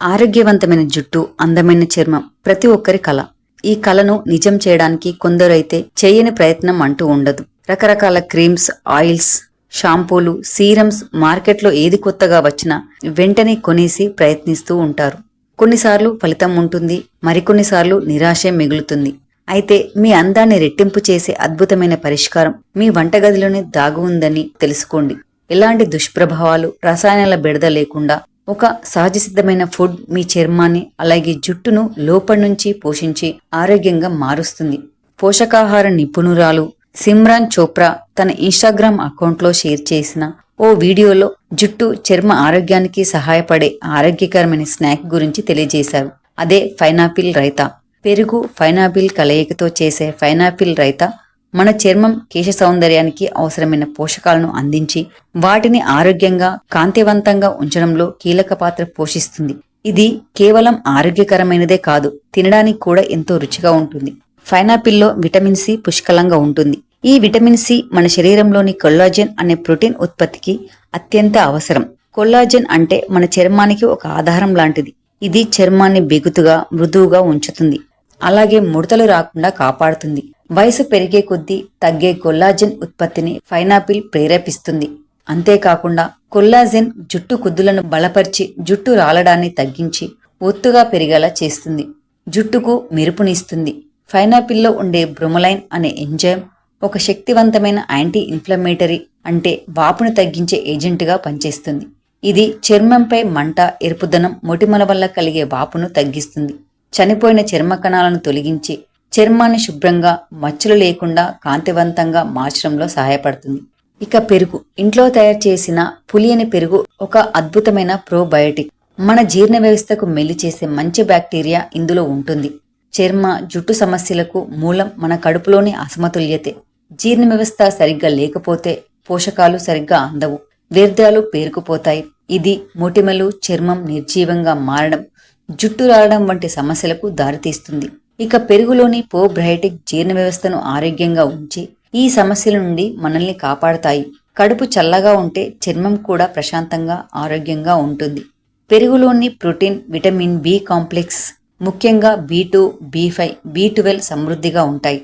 ఆరోగ్యవంతమైన జుట్టు అందమైన చర్మం ప్రతి ఒక్కరి కళ. ఈ కళను నిజం చేయడానికి కొందరైతే చేయని ప్రయత్నం అంటూ ఉండదు. రకరకాల క్రీమ్స్ ఆయిల్స్ షాంపూలు సీరమ్స్ మార్కెట్లో ఏది కొత్తగా వచ్చినా వెంటనే కొనేసి ప్రయత్నిస్తూ ఉంటారు. కొన్నిసార్లు ఫలితం ఉంటుంది మరికొన్నిసార్లు నిరాశే మిగులుతుంది. అయితే మీ అందాన్ని రెట్టింపు చేసే అద్భుతమైన పరిష్కారం మీ వంటగదిలోనే దాగు ఉందని తెలుసుకోండి. ఎలాంటి దుష్ప్రభావాలు రసాయనాల బెడద లేకుండా ఒక సహజ సిద్ధమైన ఫుడ్ మీ చర్మాన్ని అలాగే జుట్టును లోపల నుంచి పోషించి ఆరోగ్యంగా మారుస్తుంది. పోషకాహార నిపుణురాలు సిమ్రాన్ చోప్రా తన ఇన్స్టాగ్రామ్ అకౌంట్లో షేర్ చేసిన ఓ వీడియోలో జుట్టు చర్మ ఆరోగ్యానికి సహాయపడే ఆరోగ్యకరమైన స్నాక్ గురించి తెలియజేశారు. అదే ఫైనాపిల్ రైతా. పెరుగు ఫైనాపిల్ కలయికతో చేసే ఫైనాపిల్ రైతా మన చర్మం కేశ సౌందర్యానికి అవసరమైన పోషకాలను అందించి వాటిని ఆరోగ్యంగా కాంతివంతంగా ఉంచడంలో కీలక పాత్ర పోషిస్తుంది. ఇది కేవలం ఆరోగ్యకరమైనదే కాదు తినడానికి కూడా ఎంతో రుచిగా ఉంటుంది. ఫైనాపిల్లో విటమిన్ సి పుష్కలంగా ఉంటుంది. ఈ విటమిన్ సి మన శరీరంలోని కొల్లాజెన్ అనే ప్రోటీన్ ఉత్పత్తికి అత్యంత అవసరం. కొల్లాజెన్ అంటే మన చర్మానికి ఒక ఆధారం లాంటిది. ఇది చర్మాన్ని బిగుతుగా మృదువుగా ఉంచుతుంది. అలాగే ముడతలు రాకుండా కాపాడుతుంది. వయసు పెరిగే కొద్దీ తగ్గే కొల్లాజెన్ ఉత్పత్తిని ఫైనాపిల్ ప్రేరేపిస్తుంది. అంతేకాకుండా కొల్లాజెన్ జుట్టు కుద్దులను బలపరిచి జుట్టు రాలడాన్ని తగ్గించి ఒత్తుగా పెరిగేలా చేస్తుంది. జుట్టుకు మెరుపునిస్తుంది. ఫైనాపిల్లో ఉండే బ్రొమలైన్ అనే ఎంజైమ్ ఒక శక్తివంతమైన యాంటీ ఇన్ఫ్లమేటరీ అంటే వాపును తగ్గించే ఏజెంట్గా పనిచేస్తుంది. ఇది చర్మంపై మంట ఎరుపుదనం మొటిమల వల్ల కలిగే వాపును తగ్గిస్తుంది. చనిపోయిన చర్మ కణాలను తొలగించి చర్మాన్ని శుభ్రంగా మచ్చలు లేకుండా కాంతివంతంగా మార్చడంలో సహాయపడుతుంది. ఇక పెరుగు. ఇంట్లో తయారు చేసిన పులియని పెరుగు ఒక అద్భుతమైన ప్రోబయోటిక్. మన జీర్ణ వ్యవస్థకు మెల్లి చేసే మంచి బ్యాక్టీరియా ఇందులో ఉంటుంది. చర్మ జుట్టు సమస్యలకు మూలం మన కడుపులోని అసమతుల్యతే. జీర్ణ వ్యవస్థ సరిగ్గా లేకపోతే పోషకాలు సరిగ్గా అందవు. వ్యర్థాలు పేరుకుపోతాయి. ఇది మొటిమలు చర్మం నిర్జీవంగా మారడం జుట్టు రాలడం వంటి సమస్యలకు దారితీస్తుంది. ఇక పెరుగులోని పోబ్రహైటిక్ జీర్ణ వ్యవస్థను ఆరోగ్యంగా ఉంచి ఈ సమస్యల నుండి మనల్ని కాపాడతాయి. కడుపు చల్లగా ఉంటే చర్మం కూడా ప్రశాంతంగా ఆరోగ్యంగా ఉంటుంది. పెరుగులోని ప్రోటీన్ విటమిన్ బి కాంప్లెక్స్ ముఖ్యంగా B two B five B twelve సమృద్ధిగా ఉంటాయి.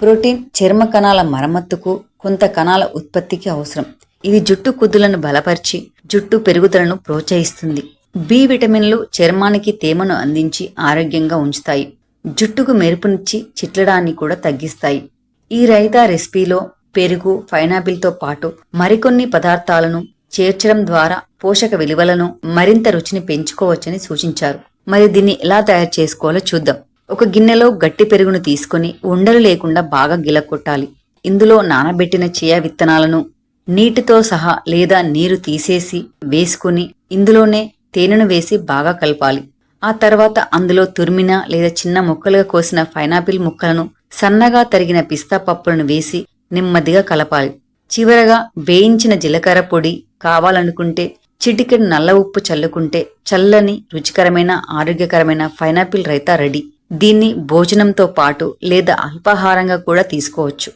ప్రోటీన్ చర్మ కణాల మరమ్మత్తుకు కొంత కణాల ఉత్పత్తికి అవసరం. ఇది జుట్టు కుద్దులను బలపరిచి జుట్టు పెరుగుదలను ప్రోత్సహిస్తుంది. బి విటమిన్లు చర్మానికి తేమను అందించి ఆరోగ్యంగా ఉంచుతాయి. జుట్టుకు మెరుపునిచ్చి చిట్లడాన్ని కూడా తగ్గిస్తాయి. ఈ రైతా రెసిపీలో పెరుగు పైనాపిల్తో పాటు మరికొన్ని పదార్థాలను చేర్చడం ద్వారా పోషక విలువలను మరింత రుచిని పెంచుకోవచ్చని సూచించారు. మరి దీన్ని ఎలా తయారు చేసుకోవాలో చూద్దాం. ఒక గిన్నెలో గట్టి పెరుగును తీసుకొని ఉండలు లేకుండా బాగా గిలకొట్టాలి ఇందులో నానబెట్టిన చియా విత్తనాలను నీటితో సహా లేదా నీరు తీసేసి వేసుకుని ఇందులోనే తేనెను వేసి బాగా కలపాలి. ఆ తర్వాత అందులో తురిమిన లేదా చిన్న ముక్కలుగా కోసిన పైనాపిల్ ముక్కలను సన్నగా తరిగిన పిస్తా పప్పులను వేసి నెమ్మదిగా కలపాలి. చివరగా వేయించిన జీలకర్ర పొడి కావాలనుకుంటే చిటికెడు నల్ల ఉప్పు చల్లుకుంటే చల్లని రుచికరమైన ఆరోగ్యకరమైన పైనాపిల్ రైతా రెడీ. దీన్ని భోజనంతో పాటు లేదా అల్పాహారంగా కూడా తీసుకోవచ్చు.